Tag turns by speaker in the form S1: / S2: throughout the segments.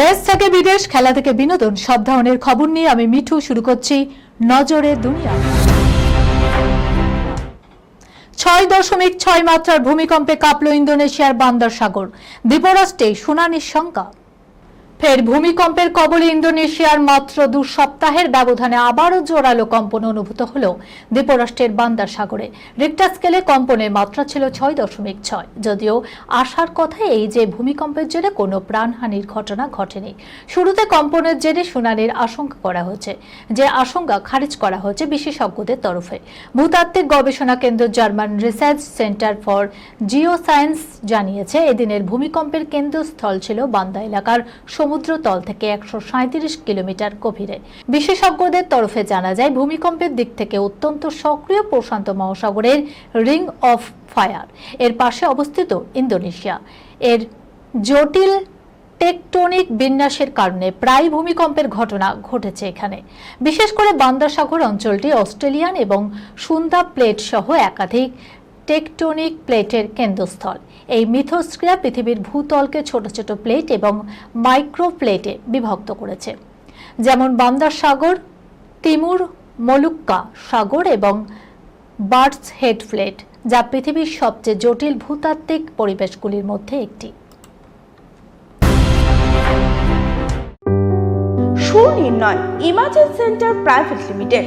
S1: দেশ থেকে বিদেশ, খেলা থেকে বিনোদন, সব ধরনের খবর নিয়ে আমি মিঠু। শুরু করছি নজরে দুনিয়া। ছয় দশমিক ছয় মাত্রার ভূমিকম্পে কাঁপল ইন্দোনেশিয়ার বান্দর সাগর দ্বীপরাষ্ট্রে শুনানির শঙ্কা। ফের ভূমিকম্পের কবলে ইন্দোনেশিয়ার মাত্র দু সপ্তাহের ব্যবধানে আবারও জোরালো কম্পন অনুভূত হল দ্বীপরাষ্ট্রের বান্দার সাগরে। রিক্টার স্কেলে কম্পনের মাত্রা ছিল ছয় দশমিক ছয়। যদিও আশার কথা এই যে ভূমিকম্পের জেরে কোনো প্রাণহানির ঘটনা ঘটেনি। শুরুতে কম্পনের জেরে শুনানির আশঙ্কা করা হয়েছে, যে আশঙ্কা খারিজ করা হয়েছে বিশেষজ্ঞদের তরফে। ভূতাত্ত্বিক গবেষণা কেন্দ্র German research centre for geo science জানিয়েছে, এদিনের ভূমিকম্পের কেন্দ্রস্থল ছিল বান্দা এলাকার সমুদ্রতল থেকে একশো কিলোমিটার গভীরে। বিশেষজ্ঞদের তরফে জানা যায়, ভূমিকম্পের দিক থেকে অত্যন্ত সক্রিয় প্রশান্ত মহাসাগরের রিং অফ ফায়ার, এর পাশে অবস্থিত ইন্দোনেশিয়া। এর জটিল টেকটনিক বিন্যাসের কারণে প্রায় ভূমিকম্পের ঘটনা ঘটেছে এখানে। বিশেষ করে বান্দাসাগর অঞ্চলটি অস্ট্রেলিয়ান এবং সুন্দা প্লেট সহ একাধিক টেকটনিক প্লেটের কেন্দ্রস্থল। এই মিথস্ক্রিয়া পৃথিবীর ভূতলকে ছোট ছোট প্লেট এবং মাইক্রো প্লেটে বিভক্ত করেছে। যেমন বান্দার সাগর, তিমুর মলুক্কা সাগর এবং বার্ডস হেড প্লেট, যা পৃথিবীর সবচেয়ে জটিল ভূতাত্ত্বিক পরিবেশগুলির মধ্যে একটি।
S2: Sunirnoy imaging centre private limited.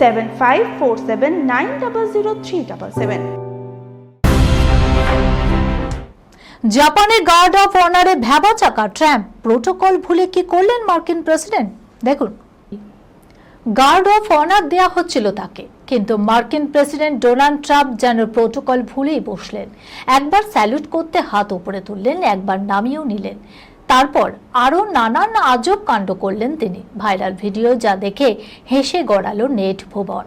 S2: seven
S1: জাপানের গার্ড অফ অনারে ভ্যাবা চাকা ট্র্যাম্প প্রোটোকল ভুলে কি করলেন মার্কিন প্রেসিডেন্ট? দেখুন। গার্ড অফ অনার দেয়া হচ্ছিল তাকে, কিন্তু মার্কিন প্রেসিডেন্ট ডোনাল্ড ট্রাম্প যেন প্রোটোকল ভুলেই বসলেন। একবার স্যালুট করতে হাত উপরে তুললেন, একবার নামিয়েও নিলেন। তারপর আরও নানান আজব কাণ্ড করলেন তিনি। ভাইরাল ভিডিও যা দেখে হেসে গড়ালো নেট ভুবন।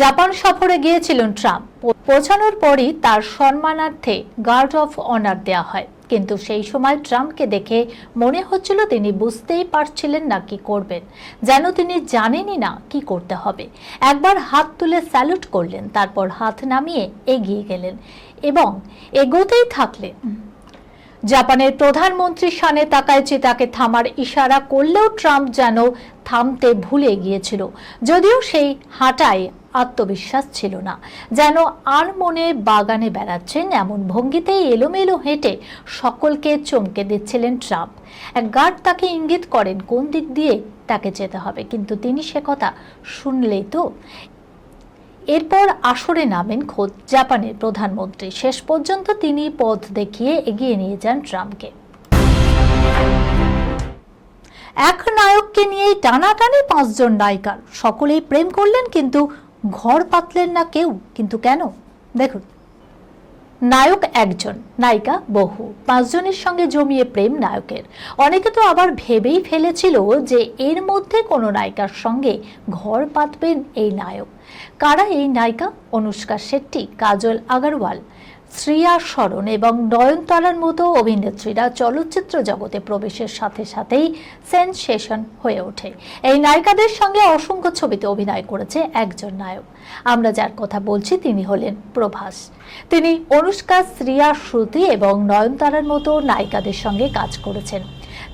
S1: জাপান সফরে গিয়েছিলেন ট্রাম্প। পৌঁছানোর পরই তার সম্মানার্থে গার্ড অফ অনার দেয়া হয়। কিন্তু সেই সময় ট্রাম্পকে দেখে মনে হচ্ছিল তিনি বুঝতেই পারছিলেন না কি করবেন। যেন তিনি জানেনই না কি করতে হবে। একবার হাত তুলে স্যালুট করলেন, তারপর হাত নামিয়ে এগিয়ে গেলেন এবং এগোতেই থাকলেন। জাপানের প্রধানমন্ত্রী সানে তাকাইচি তাকে থামার ইশারা করলেও ট্রাম্প যেন থামতে ভুলে গিয়েছিল। যদিও সেই হাঁটায় আত্মবিশ্বাস ছিল না। যেন আর মনে বাগানে বেড়াচ্ছেন এমন ভঙ্গিতে এলোমেলো হেঁটে সকলকে চমকে দিচ্ছিলেন ট্রাম্প। এক গার্ড তাকে ইঙ্গিত করেন কোন দিক দিয়ে তাকে যেতে হবে, কিন্তু তিনি সে কথা শুনলেই তো এরপর আসরে নামেন খোদ জাপানের প্রধানমন্ত্রী। শেষ পর্যন্ত তিনি পথ দেখিয়ে এগিয়ে নিয়ে যান ট্রাম্পকে। এক নায়ককে নিয়েই টানাটানি পাঁচজন নায়িকার। সকলেই প্রেম করলেন কিন্তু ঘর পাতলেন না কেউ। কিন্তু কেন? দেখুন। নায়ক একজন, নায়িকা বহু। পাঁচজনের সঙ্গে জমিয়ে প্রেম নায়কের। অনেকে তো আবার ভেবেই ফেলেছিল যে এর মধ্যে কোনো নায়িকার সঙ্গে ঘর পাতবেন এই নায়ক। কারা এই নায়িকা? অনুষ্কা শেট্টি, কাজল আগারওয়াল। শ্রিয়া শরণ এবং নয়নতারার মতো অভিনেত্রীরা চলচ্চিত্র জগতে প্রবেশের সাথে সাথেই সেনসেশন হয়ে ওঠে। এই নায়িকাদের সঙ্গে অসংখ্য ছবিতে অভিনয় করেছে একজন নায়ক। আমরা যার কথা বলছি তিনি হলেন প্রভাস। তিনি অনুষ্কা, শ্রিয়া, শ্রুতি এবং নয়নতারার মতো নায়িকাদের সঙ্গে কাজ করেছেন।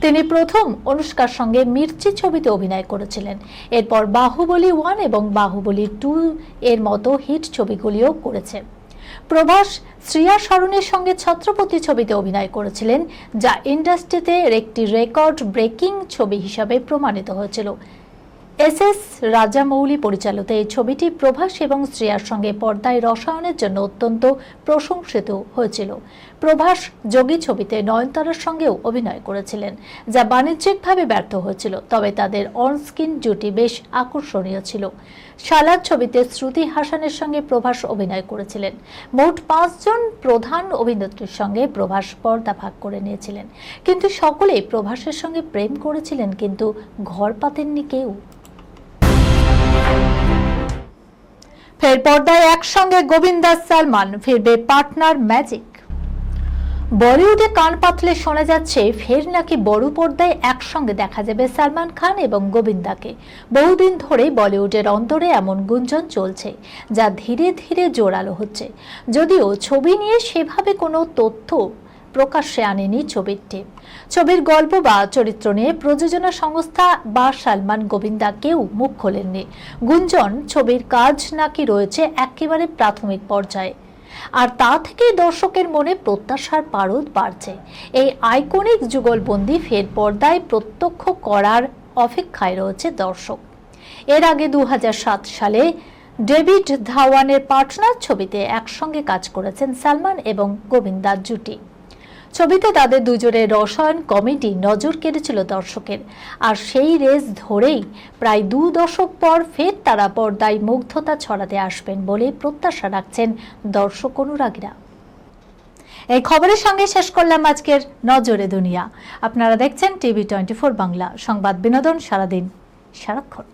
S1: তিনি প্রথম অনুষ্কার সঙ্গে মির্চি ছবিতে অভিনয় করেছিলেন। এরপর বাহুবলী ওয়ান এবং বাহুবলী টু এর মতো হিট ছবিগুলিও করেছে। প্রভাস শ্রিয়া শরণের সঙ্গে ছত্রপতি ছবিতে অভিনয় করেছিলেন, যা ইন্ডাস্ট্রিতে একটি রেকর্ড ব্রেকিং ছবি হিসাবে প্রমাণিত হয়েছিল। এস এস রাজামৌলি পরিচালিত এই ছবিটি প্রভাস এবং শ্রেয়ার সঙ্গে পর্দায় রসায়নের জন্য অত্যন্ত প্রশংসিত হয়েছিল। প্রভাস যোগী ছবিতে নয়নতারার সঙ্গেও অভিনয় করেছিলেন, যা বাণিজ্যিকভাবে ব্যর্থ হয়েছিল, তবে তাদের অনস্ক্রিন জুটি বেশ আকর্ষণীয় ছিল। সালাদ ছবিতে শ্রুতি হাসানের সঙ্গে প্রভাস অভিনয় করেছিলেন। মোট পাঁচজন প্রধান অভিনেত্রীর সঙ্গে প্রভাস পর্দা ভাগ করে নিয়েছিলেন। কিন্তু সকলেই প্রভাসের সঙ্গে প্রেম করেছিলেন, কিন্তু ঘর পাতেননি কেউ। ফের পর্দায় একসঙ্গে গোবিন্দা সালমান, ফিরবে পার্টনার ম্যাজিক। বলিউডে কান পাতলে শোনা যাচ্ছে, ফের নাকি বড় পর্দায় একসঙ্গে দেখা যাবে সালমান খান এবং গোবিন্দাকে। বহুদিন ধরে বলিউডের অন্তরে এমন গুঞ্জন চলছে, যা ধীরে ধীরে জোরালো হচ্ছে। যদিও ছবি নিয়ে সেভাবে কোনো তথ্য প্রকাশ্যে আনেনি ছবিটি। ছবির গল্প বা চরিত্র নিয়ে প্রযোজনা সংস্থা বা সালমান গোবিন্দা কেউ মুখ খোলেননি। গুঞ্জন, ছবির কাজ নাকি রয়েছে একেবারে প্রাথমিক পর্যায়ে। আর তা থেকেই দর্শকের মনে প্রত্যাশার পারদ বাড়ছে। এই আইকনিক যুগলবন্দি ফের পর্দায় প্রত্যক্ষ করার অপেক্ষায় রয়েছে দর্শক। এর আগে দু হাজার সাত সালে ডেভিড ধাওয়ানের পার্টনার ছবিতে একসঙ্গে কাজ করেছেন সালমান এবং গোবিন্দার জুটি। ছবিতে তাদের দুজনের রসায়ন কমেডি নজর কেড়েছিল দর্শকের। আর সেই রেস ধরেই প্রায় দু দশক পর ফের তারা পর্দায় মুগ্ধতা ছড়াতে আসবেন বলে প্রত্যাশা রাখছেন দর্শক অনুরাগীরা। এই খবরের সঙ্গে শেষ করলাম আজকের নজরে দুনিয়া। আপনারা দেখছেন টিভি টোয়েন্টি বাংলা। সংবাদ বিনোদন সারাদিন সারাক্ষণ।